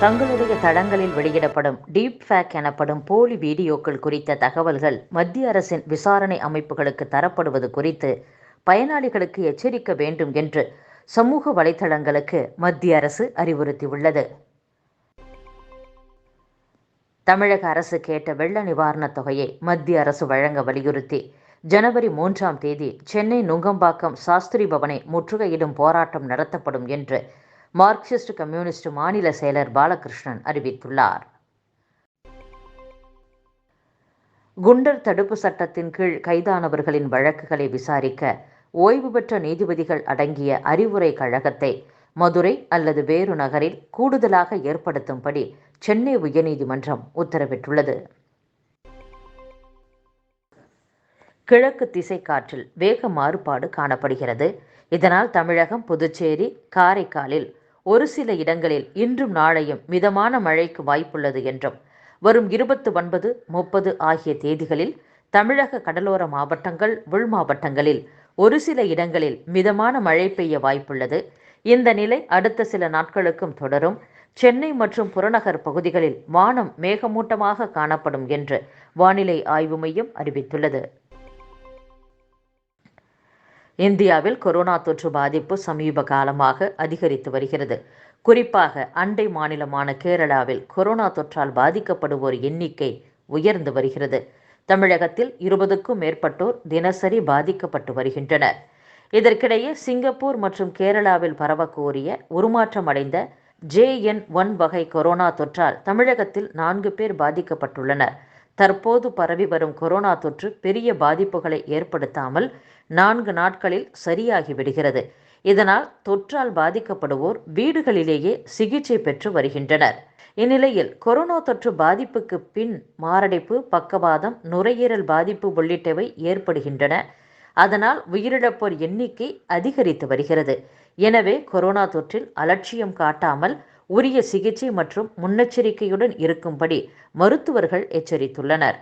தங்களுடைய தடங்களில் வெளியிடப்படும் டீப் ஃபேக் எனப்படும் போலி வீடியோக்கள் குறித்த தகவல்கள் மத்திய அரசின் விசாரணை அமைப்புகளுக்கு தரப்படுவது குறித்து பயனாளிகளுக்கு எச்சரிக்க வேண்டும் என்று சமூக வலைதளங்களுக்கு மத்திய அரசு அறிவுறுத்தியுள்ளது. தமிழக அரசு கேட்ட வெள்ள நிவாரணத் தொகையை மத்திய அரசு வழங்க வலியுறுத்தி ஜனவரி மூன்றாம் தேதி சென்னை நுங்கம்பாக்கம் சாஸ்திரி பவனை முற்றுகையிடும் போராட்டம் நடத்தப்படும் என்று மார்க்சிஸ்ட் கம்யூனிஸ்ட் மாநில செயலர் பாலகிருஷ்ணன் அறிவித்துள்ளார். குண்டர் தடுப்பு சட்டத்தின் கீழ் கைதானவர்களின் வழக்குகளை விசாரிக்க ஓய்வு பெற்ற நீதிபதிகள் அடங்கிய அறிவுரை கழகத்தை மதுரை அல்லது வேறு நகரில் கூடுதலாக ஏற்படுத்தும்படி சென்னை உயர்நீதிமன்றம் உத்தரவிட்டுள்ளது. கிழக்கு திசை காற்றில் வேக மாறுபாடு காணப்படுகிறது. இதனால் தமிழகம் புதுச்சேரி காரைக்காலில் ஒரு சில இடங்களில் இன்றும் நாளையும் மிதமான மழைக்கு வாய்ப்புள்ளது என்றும். வரும் இருபத்து ஒன்பது முப்பது ஆகிய தேதிகளில் தமிழக கடலோர மாவட்டங்கள் உள் மாவட்டங்களில் ஒரு சில இடங்களில் மிதமான மழை பெய்ய வாய்ப்புள்ளது. இந்த நிலை அடுத்த சில நாட்களுக்கும் தொடரும். சென்னை மற்றும் புறநகர் பகுதிகளில் வானம் மேகமூட்டமாக காணப்படும் என்று வானிலை ஆய்வு மையம் அறிவித்துள்ளது. இந்தியாவில் கொரோனா தொற்று பாதிப்பு சமீப காலமாக அதிகரித்து வருகிறது. குறிப்பாக அண்டை மாநிலமான கேரளாவில் கொரோனா தொற்றால் பாதிக்கப்படுவோர் எண்ணிக்கை உயர்ந்து வருகிறது. தமிழகத்தில் இருபதுக்கும் மேற்பட்டோர் தினசரி பாதிக்கப்பட்டு வருகின்றனர். இதற்கிடையே சிங்கப்பூர் மற்றும் கேரளாவில் பரவக்கோரிய உருமாற்றம் அடைந்த ஜேஎன் ஒன் வகை கொரோனா தொற்றால் தமிழகத்தில் நான்கு பேர் பாதிக்கப்பட்டுள்ளனர். தற்போது பரவி வரும் கொரோனா தொற்று பெரிய பாதிப்புகளை ஏற்படுத்தாமல் நான்கு நாட்களில் சரியாகி விடுகிறது. இதனால் தொற்றால் பாதிக்கப்படுவோர் வீடுகளிலேயே சிகிச்சை பெற்று வருகின்றனர். இந்நிலையில் கொரோனா தொற்று பாதிப்புக்கு பின் மாரடைப்பு பக்கவாதம் நுரையீரல் பாதிப்பு உள்ளிட்டவை ஏற்படுகின்றன. அதனால் உயிரிழப்போர் எண்ணிக்கை அதிகரித்து வருகிறது. எனவே கொரோனா தொற்றில் அலட்சியம் காட்டாமல் உரிய சிகிச்சை மற்றும் முன்னெச்சரிக்கையுடன் இருக்கும்படி மருத்துவர்கள் எச்சரித்துள்ளனர்.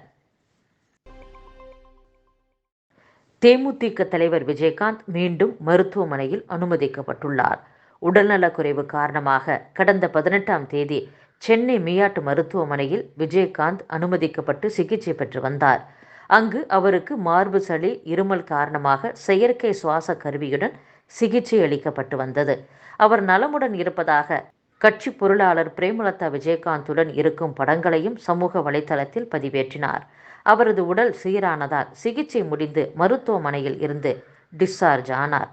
தேமுதிக தலைவர் விஜயகாந்த் மீண்டும் மருத்துவமனையில் அனுமதிக்கப்பட்டுள்ளார். உடல்நலக்குறைவு காரணமாக கடந்த பதினெட்டாம் தேதி சென்னை மியாட் மருத்துவமனையில் விஜயகாந்த் அனுமதிக்கப்பட்டு சிகிச்சை பெற்று வந்தார். அங்கு அவருக்கு மார்பு சளி இருமல் காரணமாக செயற்கை சுவாச கருவியுடன் சிகிச்சை அளிக்கப்பட்டு வந்தது. அவர் நலமுடன் இருப்பதாக கட்சி பொருளாளர் பிரேமலதா விஜயகாந்துடன் இருக்கும் படங்களையும் சமூக வலைதளத்தில் பதிவேற்றினார். அவரது உடல் சீரானதால் சிகிச்சை முடிந்து மருத்துவமனையில் இருந்து டிஸ்சார்ஜ் ஆனார்.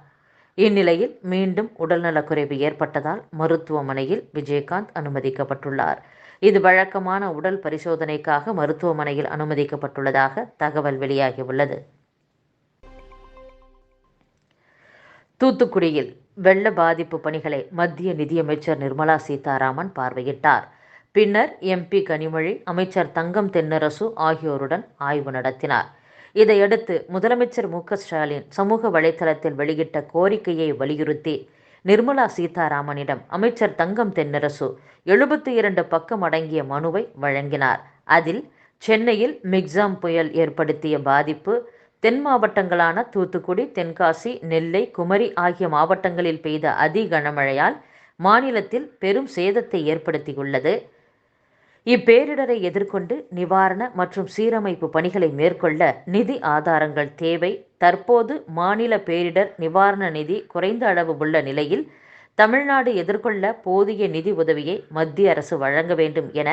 இந்நிலையில் மீண்டும் உடல்நலக்குறைவு ஏற்பட்டதால் மருத்துவமனையில் விஜயகாந்த் அனுமதிக்கப்பட்டுள்ளார். இது வழக்கமான உடல் பரிசோதனைக்காக மருத்துவமனையில் அனுமதிக்கப்பட்டுள்ளதாக தகவல் வெளியாகியுள்ளது. தூத்துக்குடியில் வெள்ள பாதிப்பு பணிகளை மத்திய நிதியமைச்சர் நிர்மலா சீதாராமன் பார்வையிட்டார். பின்னர் எம்பி கனிமொழி அமைச்சர் தங்கம் தென்னரசு ஆகியோருடன் ஆய்வு நடத்தினார். இதையடுத்து முதலமைச்சர் மு. ஸ்டாலின் சமூக வலைதளத்தில் வெளியிட்ட கோரிக்கையை வலியுறுத்தி நிர்மலா சீதாராமனிடம் அமைச்சர் தங்கம் தென்னரசு எழுபத்தி இரண்டு பக்கம் அடங்கிய மனுவை வழங்கினார். அதில் சென்னையில் மிக்ஸாம் புயல் ஏற்படுத்திய பாதிப்பு தென் மாவட்டங்களான தூத்துக்குடி தென்காசி நெல்லை குமரி ஆகிய மாவட்டங்களில் பெய்த அதி கனமழையால் மாநிலத்தில் பெரும் சேதத்தை ஏற்படுத்தியுள்ளது. இப்பேரிடரை எதிர்கொண்டு நிவாரண மற்றும் சீரமைப்பு பணிகளை மேற்கொள்ள நிதி ஆதாரங்கள் தேவை. தற்போது மாநில பேரிடர் நிவாரண நிதி குறைந்த அளவு உள்ள நிலையில் தமிழ்நாடு எதிர்கொள்ள போதிய நிதி உதவியை மத்திய அரசு வழங்க வேண்டும் என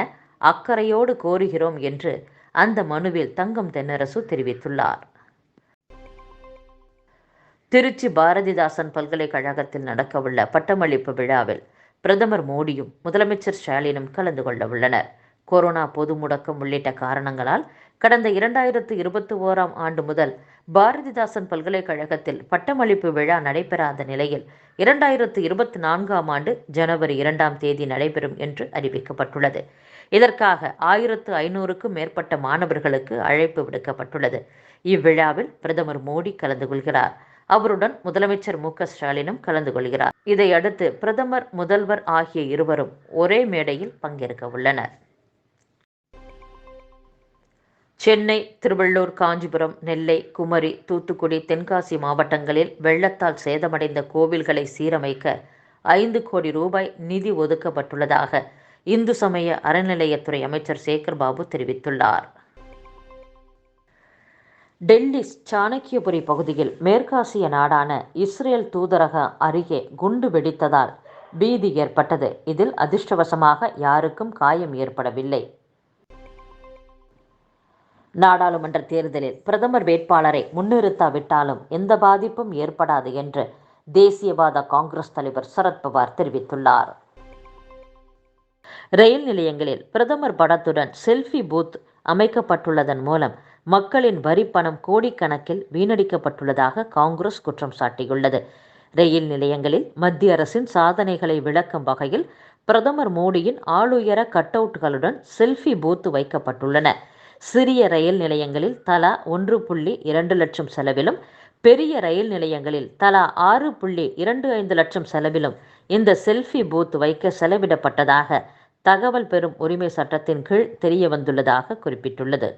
அக்கறையோடு கோருகிறோம் என்று அந்த மனுவில் தங்கம் தென்னரசு தெரிவித்துள்ளார். திருச்சி பாரதிதாசன் பல்கலைக்கழகத்தில் நடக்கவுள்ள பட்டமளிப்பு விழாவில் பிரதமர் மோடியும் முதலமைச்சர் ஸ்டாலினும் கலந்து கொள்ள உள்ளனர். கொரோனா பொது முடக்கம் உள்ளிட்ட காரணங்களால் கடந்த இரண்டாயிரத்து இருபத்தி ஓராம் ஆண்டு முதல் பாரதிதாசன் பல்கலைக்கழகத்தில் பட்டமளிப்பு விழா நடைபெறாத நிலையில் இரண்டாயிரத்து இருபத்தி நான்காம் ஆண்டு ஜனவரி இரண்டாம் தேதி நடைபெறும் என்று அறிவிக்கப்பட்டுள்ளது. இதற்காக ஆயிரத்து ஐநூறுக்கும் மேற்பட்ட மாணவர்களுக்கு அழைப்பு விடுக்கப்பட்டுள்ளது. இவ்விழாவில் பிரதமர் மோடி கலந்து கொள்கிறார். அவருடன் முதலமைச்சர் மு ஸ்டாலினும் கலந்து கொள்கிறார். இதையடுத்து பிரதமர் முதல்வர் ஆகிய இருவரும் ஒரே மேடையில் பங்கேற்க உள்ளனர். சென்னை திருவள்ளூர் காஞ்சிபுரம் நெல்லை குமரி தூத்துக்குடி தென்காசி மாவட்டங்களில் வெள்ளத்தால் சேதமடைந்த கோவில்களை சீரமைக்க ஐந்து கோடி ரூபாய் நிதி ஒதுக்கப்பட்டுள்ளதாக இந்து சமய அறநிலையத்துறை அமைச்சர் சேகர் பாபு தெரிவித்துள்ளார். டெல்லி சாணக்கியபுரி பகுதியில் மேற்காசிய நாடான இஸ்ரேல் தூதரக அருகே குண்டு வெடித்ததால் பீதி ஏற்பட்டது. இதில் அதிர்ஷ்டவசமாக யாருக்கும் காயம் ஏற்படவில்லை. நாடாளுமன்ற தேர்தலில் பிரதமர் வேட்பாளரை முன்னிறுத்தாவிட்டாலும் எந்த பாதிப்பும் ஏற்படாது என்று தேசியவாத காங்கிரஸ் தலைவர் சரத்பவார் தெரிவித்துள்ளார். ரயில் நிலையங்களில் பிரதமர் படத்துடன் செல்ஃபி பூத் அமைக்கப்பட்டுள்ளதன் மூலம் மக்களின் வரி பணம் கோடிக்கணக்கில் வீணடிக்கப்பட்டுள்ளதாக காங்கிரஸ் குற்றம் சாட்டியுள்ளது. ரயில் நிலையங்களில் மத்திய அரசின் சாதனைகளை விளக்கும் வகையில் பிரதமர் மோடியின் ஆளுயர கட்டவுட்களுடன் செல்ஃபி பூத்து வைக்கப்பட்டுள்ளன. சிறிய ரயில் நிலையங்களில் தலா ஒன்று புள்ளி இரண்டு லட்சம் செலவிலும் பெரிய ரயில் நிலையங்களில் தலா ஆறு புள்ளி இரண்டு ஐந்து லட்சம் செலவிலும் இந்த செல்ஃபி பூத் வைக்க செலவிடப்பட்டதாக தகவல் பெறும் உரிமை சட்டத்தின் கீழ் தெரிய வந்துள்ளதாக குறிப்பிட்டுள்ளது.